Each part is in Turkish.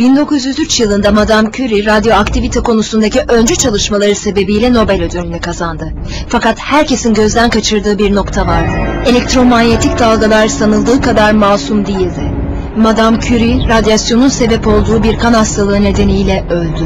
1903 yılında Madame Curie radyoaktivite konusundaki öncü çalışmaları sebebiyle Nobel ödülünü kazandı. Fakat herkesin gözden kaçırdığı bir nokta vardı. Elektromanyetik dalgalar sanıldığı kadar masum değildi. Madame Curie radyasyonun sebep olduğu bir kan hastalığı nedeniyle öldü.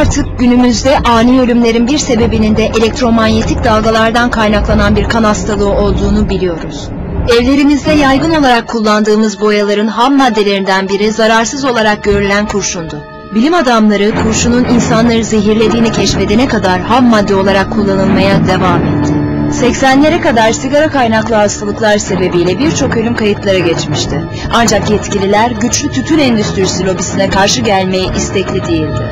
Artık günümüzde ani ölümlerin bir sebebinin de elektromanyetik dalgalardan kaynaklanan bir kan hastalığı olduğunu biliyoruz. Evlerimizde yaygın olarak kullandığımız boyaların ham maddelerinden biri zararsız olarak görülen kurşundu. Bilim adamları kurşunun insanları zehirlediğini keşfedene kadar ham madde olarak kullanılmaya devam etti. 80'lere kadar sigara kaynaklı hastalıklar sebebiyle birçok ölüm kayıtlara geçmişti. Ancak yetkililer güçlü tütün endüstrisi lobisine karşı gelmeye istekli değildi.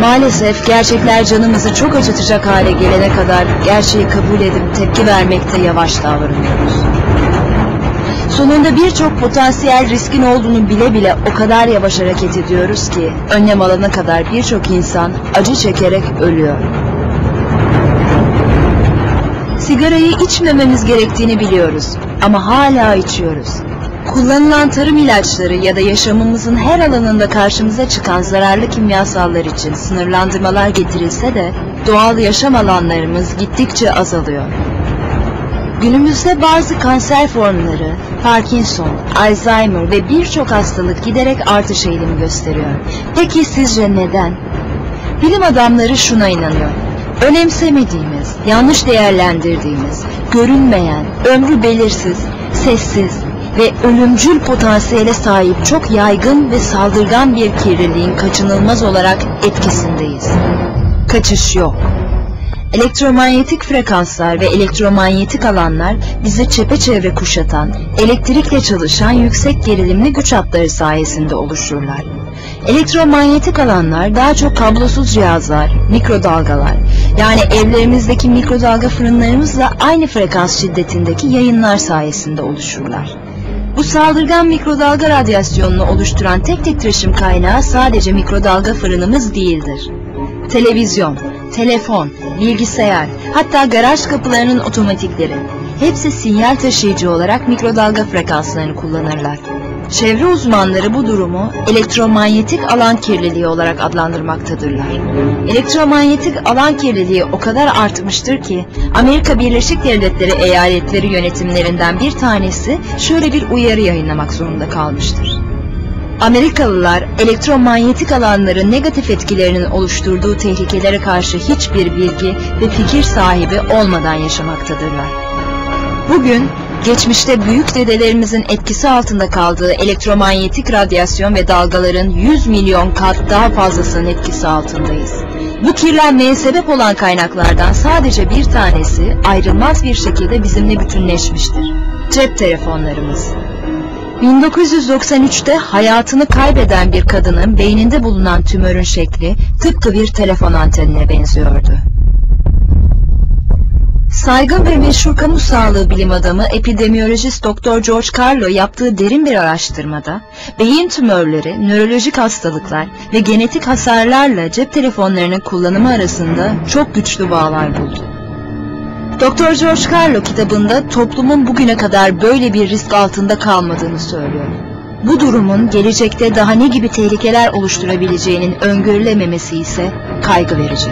Maalesef gerçekler canımızı çok acıtacak hale gelene kadar gerçeği kabul edip tepki vermekte yavaş davranıyoruz. Sonunda birçok potansiyel riskin olduğunu bile bile o kadar yavaş hareket ediyoruz ki önlem alana kadar birçok insan acı çekerek ölüyor. Sigarayı içmememiz gerektiğini biliyoruz ama hala içiyoruz. Kullanılan tarım ilaçları ya da yaşamımızın her alanında karşımıza çıkan zararlı kimyasallar için sınırlandırmalar getirilse de doğal yaşam alanlarımız gittikçe azalıyor. Günümüzde bazı kanser formları, Parkinson, Alzheimer ve birçok hastalık giderek artış eğilimi gösteriyor. Peki sizce neden? Bilim adamları şuna inanıyor. Önemsemediğimiz, yanlış değerlendirdiğimiz, görünmeyen, ömrü belirsiz, sessiz ve ölümcül potansiyele sahip çok yaygın ve saldırgan bir kirliliğin kaçınılmaz olarak etkisindeyiz. Kaçış yok. Elektromanyetik frekanslar ve elektromanyetik alanlar bizi çepeçevre kuşatan, elektrikle çalışan yüksek gerilimli güç hatları sayesinde oluşurlar. Elektromanyetik alanlar daha çok kablosuz cihazlar, mikrodalgalar, yani evlerimizdeki mikrodalga fırınlarımızla aynı frekans şiddetindeki yayınlar sayesinde oluşurlar. Bu saldırgan mikrodalga radyasyonunu oluşturan tek titreşim kaynağı sadece mikrodalga fırınımız değildir. Televizyon, telefon, bilgisayar, hatta garaj kapılarının otomatikleri hepsi sinyal taşıyıcı olarak mikrodalga frekanslarını kullanırlar. Çevre uzmanları bu durumu elektromanyetik alan kirliliği olarak adlandırmaktadırlar. Elektromanyetik alan kirliliği o kadar artmıştır ki Amerika Birleşik Devletleri eyaletleri yönetimlerinden bir tanesi şöyle bir uyarı yayınlamak zorunda kalmıştır. Amerikalılar elektromanyetik alanların negatif etkilerinin oluşturduğu tehlikelere karşı hiçbir bilgi ve fikir sahibi olmadan yaşamaktadırlar. Bugün geçmişte büyük dedelerimizin etkisi altında kaldığı elektromanyetik radyasyon ve dalgaların 100 milyon kat daha fazlasının etkisi altındayız. Bu kirlenmeye sebep olan kaynaklardan sadece bir tanesi ayrılmaz bir şekilde bizimle bütünleşmiştir. Cep telefonlarımız. 1993'te hayatını kaybeden bir kadının beyninde bulunan tümörün şekli tıpkı bir telefon antenine benziyordu. Saygın ve meşhur kamu sağlığı bilim adamı epidemiyolojist Dr. George Carlo yaptığı derin bir araştırmada beyin tümörleri, nörolojik hastalıklar ve genetik hasarlarla cep telefonlarının kullanımı arasında çok güçlü bağlar buldu. Dr. George Carlo kitabında toplumun bugüne kadar böyle bir risk altında kalmadığını söylüyor. Bu durumun gelecekte daha ne gibi tehlikeler oluşturabileceğinin öngörülememesi ise kaygı verici.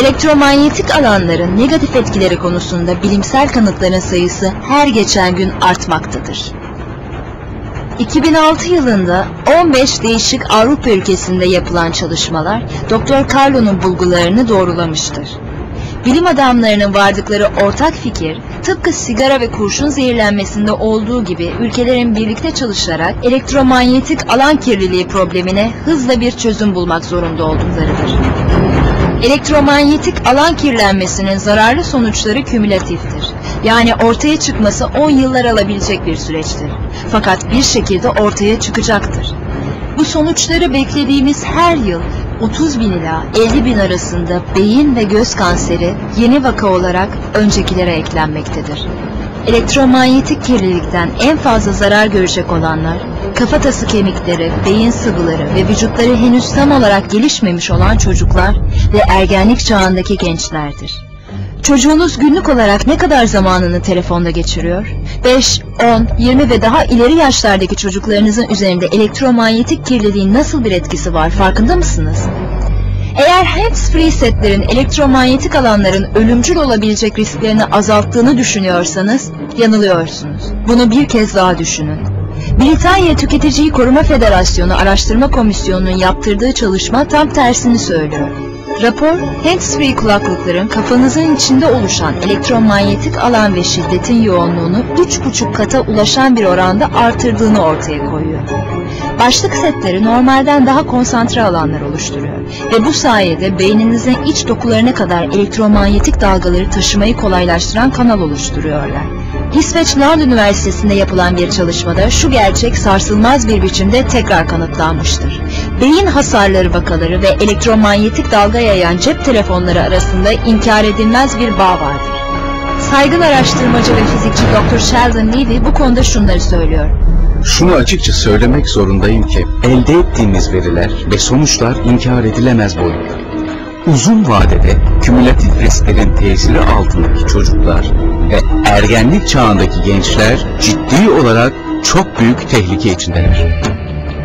Elektromanyetik alanların negatif etkileri konusunda bilimsel kanıtların sayısı her geçen gün artmaktadır. 2006 yılında 15 değişik Avrupa ülkesinde yapılan çalışmalar Dr. Carlo'nun bulgularını doğrulamıştır. Bilim adamlarının vardıkları ortak fikir, tıpkı sigara ve kurşun zehirlenmesinde olduğu gibi ülkelerin birlikte çalışarak elektromanyetik alan kirliliği problemine hızla bir çözüm bulmak zorunda olduklarıdır. Elektromanyetik alan kirlenmesinin zararlı sonuçları kümülatiftir. Yani ortaya çıkması 10 yıllar alabilecek bir süreçtir. Fakat bir şekilde ortaya çıkacaktır. Bu sonuçları beklediğimiz her yıl 30 bin ila 50 bin arasında beyin ve göz kanseri yeni vaka olarak öncekilere eklenmektedir. Elektromanyetik kirlilikten en fazla zarar görecek olanlar, kafatası kemikleri, beyin sıvıları ve vücutları henüz tam olarak gelişmemiş olan çocuklar ve ergenlik çağındaki gençlerdir. Çocuğunuz günlük olarak ne kadar zamanını telefonda geçiriyor? 5, 10, 20 ve daha ileri yaşlardaki çocuklarınızın üzerinde elektromanyetik kirliliğin nasıl bir etkisi var farkında mısınız? Eğer hands-free setlerin elektromanyetik alanların ölümcül olabilecek risklerini azalttığını düşünüyorsanız yanılıyorsunuz. Bunu bir kez daha düşünün. Britanya Tüketiciyi Koruma Federasyonu Araştırma Komisyonu'nun yaptırdığı çalışma tam tersini söylüyor. Rapor, hands-free kulaklıkların kafanızın içinde oluşan elektromanyetik alan ve şiddetin yoğunluğunu 3,5 kata ulaşan bir oranda artırdığını ortaya koyuyor. Başlık setleri normalden daha konsantre alanlar oluşturuyor ve bu sayede beyninizin iç dokularına kadar elektromanyetik dalgaları taşımayı kolaylaştıran kanal oluşturuyorlar. İsveç Lund Üniversitesi'nde yapılan bir çalışmada şu gerçek sarsılmaz bir biçimde tekrar kanıtlanmıştır. Beyin hasarları vakaları ve elektromanyetik dalga yayan cep telefonları arasında inkar edilmez bir bağ vardır. Saygın araştırmacı ve fizikçi Dr. Sheldon Levy bu konuda şunları söylüyor. Şunu açıkça söylemek zorundayım ki elde ettiğimiz veriler ve sonuçlar inkar edilemez boyutta. Uzun vadede kümülatif risklerin tesiri altındaki çocuklar ve ergenlik çağındaki gençler ciddi olarak çok büyük tehlike içindeler.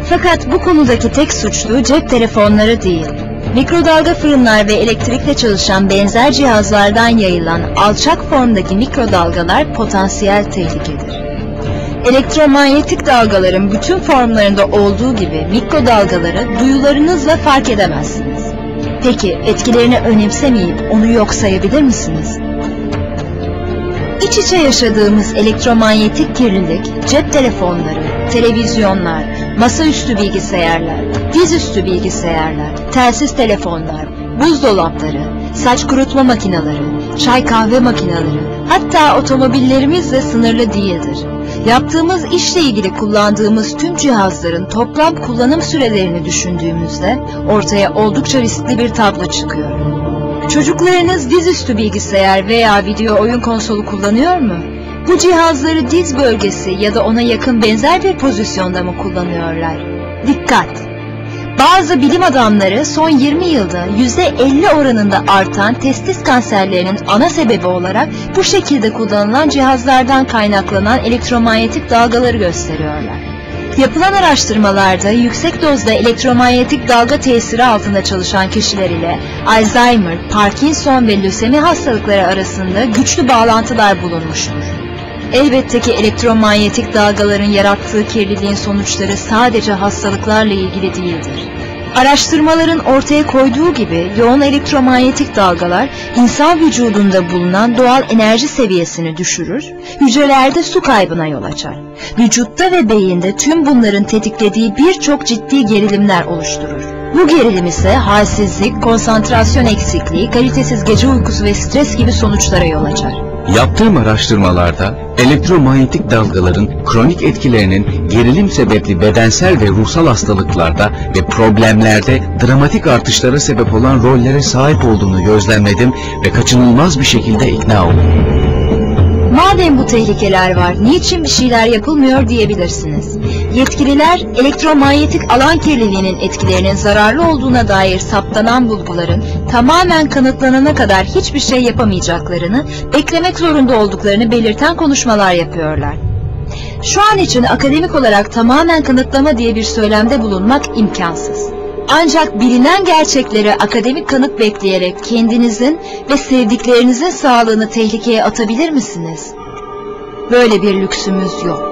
Fakat bu konudaki tek suçlu cep telefonları değil. Mikrodalga fırınlar ve elektrikle çalışan benzer cihazlardan yayılan alçak formdaki mikrodalgalar potansiyel tehlikedir. Elektromanyetik dalgaların bütün formlarında olduğu gibi mikrodalgaları duyularınızla fark edemezsiniz. Peki etkilerini önemsemeyip onu yok sayabilir misiniz? İç içe yaşadığımız elektromanyetik kirlilik, cep telefonları, televizyonlar, masaüstü bilgisayarlar, dizüstü bilgisayarlar, telsiz telefonlar, buzdolapları, saç kurutma makineleri, çay kahve makineleri, hatta otomobillerimizle sınırlı değildir. Yaptığımız işle ilgili kullandığımız tüm cihazların toplam kullanım sürelerini düşündüğümüzde ortaya oldukça riskli bir tablo çıkıyor. Çocuklarınız dizüstü bilgisayar veya video oyun konsolu kullanıyor mu? Bu cihazları diz bölgesi ya da ona yakın benzer bir pozisyonda mı kullanıyorlar? Dikkat! Bazı bilim adamları son 20 yılda %50 oranında artan testis kanserlerinin ana sebebi olarak bu şekilde kullanılan cihazlardan kaynaklanan elektromanyetik dalgaları gösteriyorlar. Yapılan araştırmalarda yüksek dozda elektromanyetik dalga tesiri altında çalışan kişiler ile Alzheimer, Parkinson ve lösemi hastalıkları arasında güçlü bağlantılar bulunmuştur. Elbette ki elektromanyetik dalgaların yarattığı kirliliğin sonuçları sadece hastalıklarla ilgili değildir. Araştırmaların ortaya koyduğu gibi yoğun elektromanyetik dalgalar insan vücudunda bulunan doğal enerji seviyesini düşürür, hücrelerde su kaybına yol açar. Vücutta ve beyinde tüm bunların tetiklediği birçok ciddi gerilimler oluşturur. Bu gerilim ise halsizlik, konsantrasyon eksikliği, kalitesiz gece uykusu ve stres gibi sonuçlara yol açar. Yaptığım araştırmalarda elektromanyetik dalgaların kronik etkilerinin gerilim sebepli bedensel ve ruhsal hastalıklarda ve problemlerde dramatik artışlara sebep olan rollere sahip olduğunu gözlemledim ve kaçınılmaz bir şekilde ikna oldum. Madem bu tehlikeler var, niçin bir şeyler yapılmıyor diyebilirsiniz. Yetkililer elektromanyetik alan kirliliğinin etkilerinin zararlı olduğuna dair saptanan bulguların tamamen kanıtlanana kadar hiçbir şey yapamayacaklarını, beklemek zorunda olduklarını belirten konuşmalar yapıyorlar. Şu an için akademik olarak tamamen kanıtlama diye bir söylemde bulunmak imkansız. Ancak bilinen gerçekleri akademik kanıt bekleyerek kendinizin ve sevdiklerinizin sağlığını tehlikeye atabilir misiniz? Böyle bir lüksümüz yok.